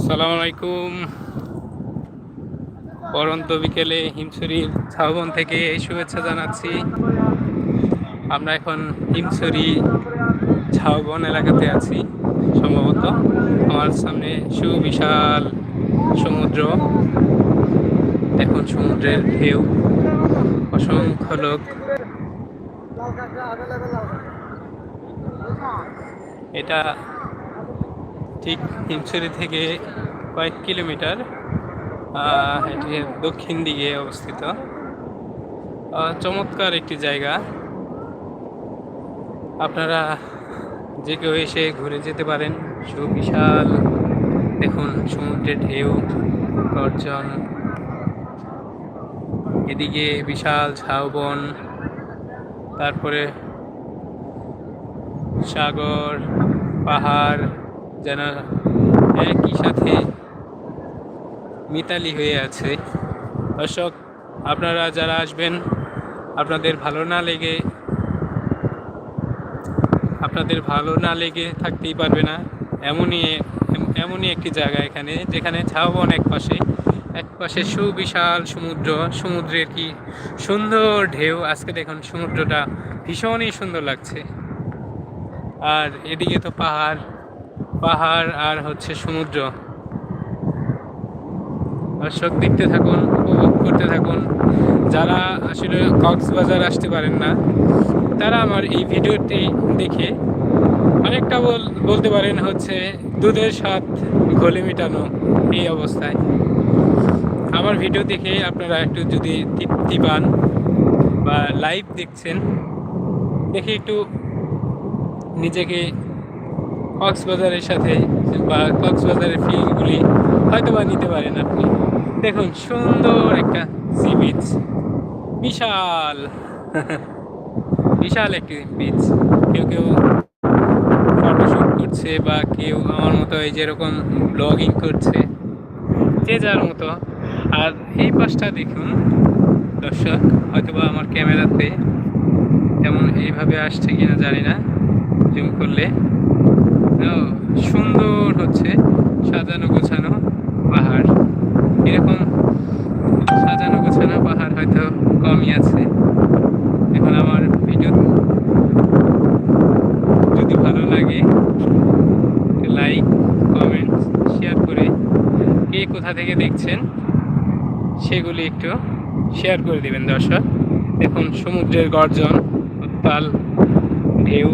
সালাম আলাইকুম। পরন্ত বিকেলে হিমছড়ির ঝাউবন থেকে এই শুভেচ্ছা জানাচ্ছি। আমরা এখন হিমছড়ি ঝাউবন এলাকাতে আছি, সম্ভবত। আমার সামনে সুবিশাল সমুদ্র। এখন সমুদ্রের ঢেউ। অসংখ্য লোক। এটা ঠিক হিমছড়ি থেকে কয়েক কিলোমিটার এটি দক্ষিণ দিকে অবস্থিত। চমৎকার একটি জায়গা। আপনারা যে কেউ এসে ঘুরে যেতে পারেন। সুবিশাল, দেখুন সমুদ্রের ঢেউ, গর্জন, এদিকে বিশাল ঝাউবন তারপরে সাগর, পাহাড় যেন একই সাথে মিতালি হয়ে আছে। দর্শক, আপনারা যারা আসবেন, আপনাদের ভালো না লেগে, আপনাদের ভালো না লেগে থাকতেই পারবে না। এমনই এমনই একটি জায়গা এখানে, যেখানে ঝাউবন এক পাশে এক পাশে সুবিশাল সমুদ্র, সমুদ্রের কি সুন্দর ঢেউ। আজকে দেখুন, সমুদ্রটা ভীষণই সুন্দর লাগছে। আর এদিকে তো পাহাড় পাহাড় আর হচ্ছে সমুদ্র। দর্শক, দেখতে থাকুন, উপভোগ করতে থাকুন। যারা আসলে কক্সবাজার আসতে পারেন না, তারা আমার এই ভিডিওটি দেখে অনেকটা বল বলতে পারেন হচ্ছে দুধের স্বাদ ঘোলে মেটানো এই অবস্থায়। আমার ভিডিও দেখে আপনারা একটু যদি তৃপ্তি পান বা লাইভ দেখছেন, দেখে একটু নিজেকে কক্সবাজারের সাথে বা কক্সবাজারের ফিল্ডগুলি হয়তো বা নিতে পারেন আপনি। দেখুন, সুন্দর একটা সি বিচ বিশাল। বিশাল একটি বিচ কেউ কেউ ফটোশ্যুট করছে বা কেউ আমার মতো এই যেরকম ব্লগিং করছে, যে যার মতো। আর এই পাশটা দেখুন, দর্শক, হয়তোবা আমার ক্যামেরাতে তেমন এইভাবে আসছে কিনা জানি না। জুম করলে সুন্দর হচ্ছে সাজানো গোছানো পাহাড়। এরকম সাজানো গোছানো পাহাড় হয়তো কমই আছে। এখন আমার ভিডিও যদি ভালো লাগে, লাইক, কমেন্ট, শেয়ার করে কে কোথা থেকে দেখছেন, সেগুলি একটু শেয়ার করে দিবেন দর্শক। দেখুন সমুদ্রের গর্জন, উত্তাল, ঢেউ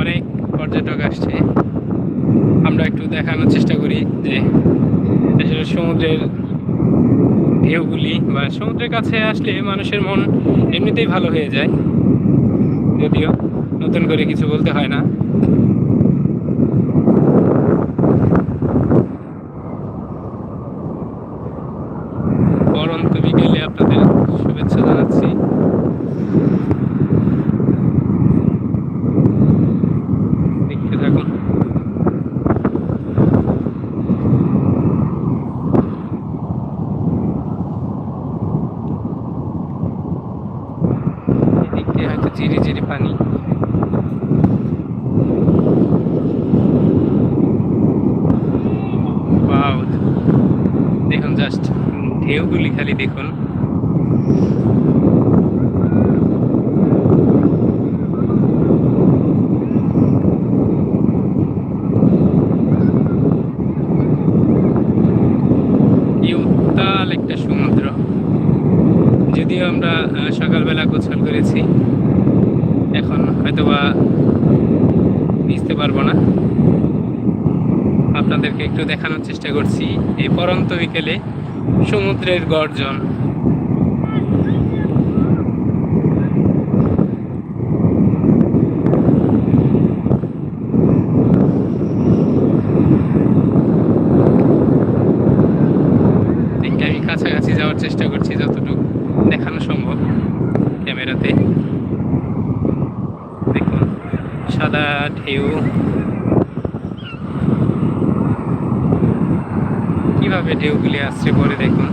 অনেক পর্যটক আসছে। আমরা একটু দেখানোর চেষ্টা করি যে আসলে সমুদ্রের ঢেউগুলি বা সমুদ্রের কাছে আসলে মানুষের মন এমনিতেই ভালো হয়ে যায়। যদিও নতুন করে কিছু বলতে হয় না পরন্ত বিকেলে আপনাদের শুভেচ্ছা জানাচ্ছি দেখতে থাকুন এদিক দিয়ে হয়তো চিরি চিরি পানি! দেখুন জাস্ট ঢেউগুলি খালি দেখুন কি উত্তাল একটা সমুদ্র যদিও আমরা আহ, সকালবেলা গোসল করেছি এখন হয়তোবা ভিজতে পারব না আপনাদেরকে একটু দেখানোর চেষ্টা করছি এই পরন্ত বিকেলে সমুদ্রের গর্জন। আমি কাছাকাছি যাওয়ার চেষ্টা করছি যতটুকু দেখানো সম্ভব ক্যামেরাতে। দেখুন, সাদা ঢেউ। কীভাবে ঢেউগুলি আসছে পরে দেখুন।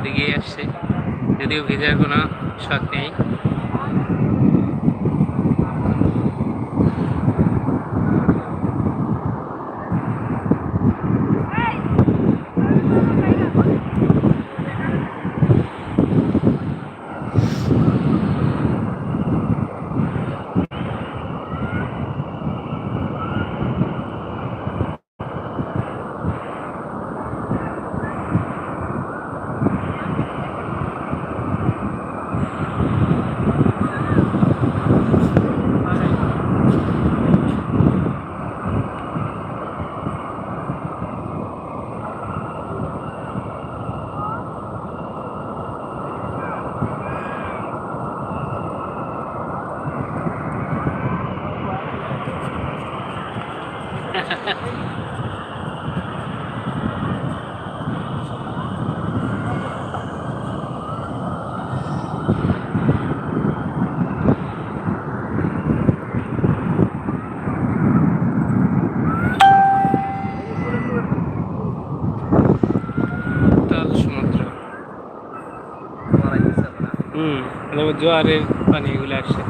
পানিগুলি আমার দিকে আসছে। যদিও ভিজার কোনো শখ নেই তাল সমুদ্র হুম তারপর জোয়ারের পানি এগুলো আসছে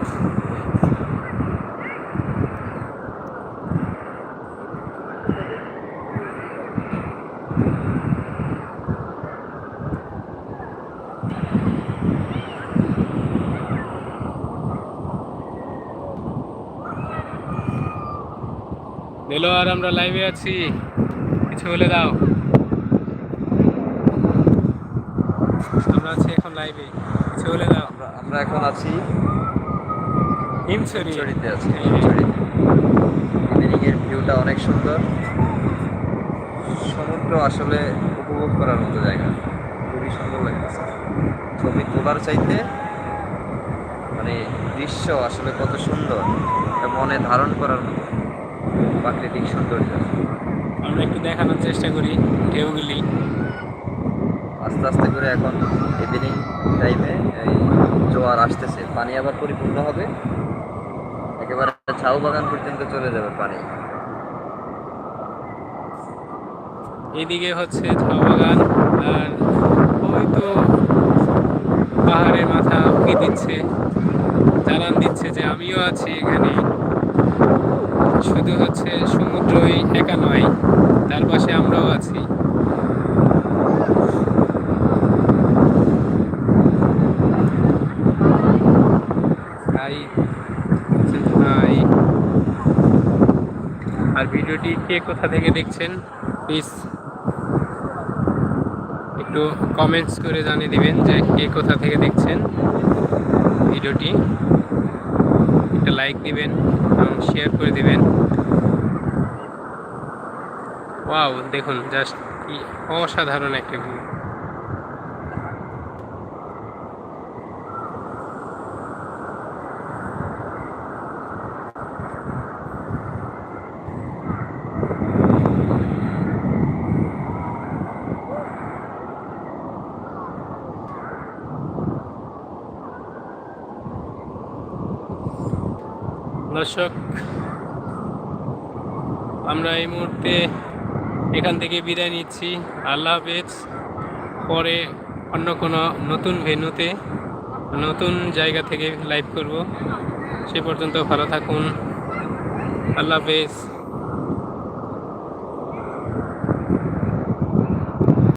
দিলো আর আমরা লাইভে আছি। কিছু বলে দাও। আমরা আছি এখন লাইভে। কিছু বলে আমরা- আমরা এখন আছি হিমছড়ি। চড়িতে আছি হ্যাঁ। ইভিনিং এর ভিউটা অনেক সুন্দর। সমুদ্র আসলে উপভোগ করার মতো জায়গা। খুবই সুন্দর লাগতেছে। ছবি তোলার চাইতে মানে দৃশ্য আসলে কত সুন্দর এটা মনে ধারণ করার মতো প্রাকৃতিক সৌন্দর্য। আমরা একটু দেখানোর চেষ্টা করি ঢেউগুলি। আস্তে আস্তে করে এখন ইভিনিং টাইমে, এই জোয়ার আসতেছে। পানি আবার পরিপূর্ণ হবে। একেবারে ঝাউ বাগান পর্যন্ত চলে যাবে পানি। এদিকে হচ্ছে ঝাউ বাগান, আর ওই তো পাহাড়ের মাথা উঁকি দিচ্ছে, জানান দিচ্ছে যে আমিও আছি এখানে। শুধু হচ্ছে সমুদ্রই একা নয়, তার পাশে আমরাও আছি। ভিডিওটি কে কোথা থেকে দেখছেন প্লিজ একটু কমেন্টস করে জানিয়ে দিবেন যে কে কোথা থেকে দেখছেন ভিডিওটি। একটা লাইক দিবেন এবং শেয়ার করে দিবেন। ওয়াও দেখুন জাস্ট কি অসাধারণ একটা ভিউ দর্শক, আমরা এই মুহূর্তে এখান থেকে বিদায় নিচ্ছি। আল্লাহ হাফেজ। পরে অন্য কোনো নতুন ভেন্যুতে, নতুন জায়গা থেকে লাইভ করব। সে পর্যন্ত ভালো থাকুন। আল্লাহ হাফেজ।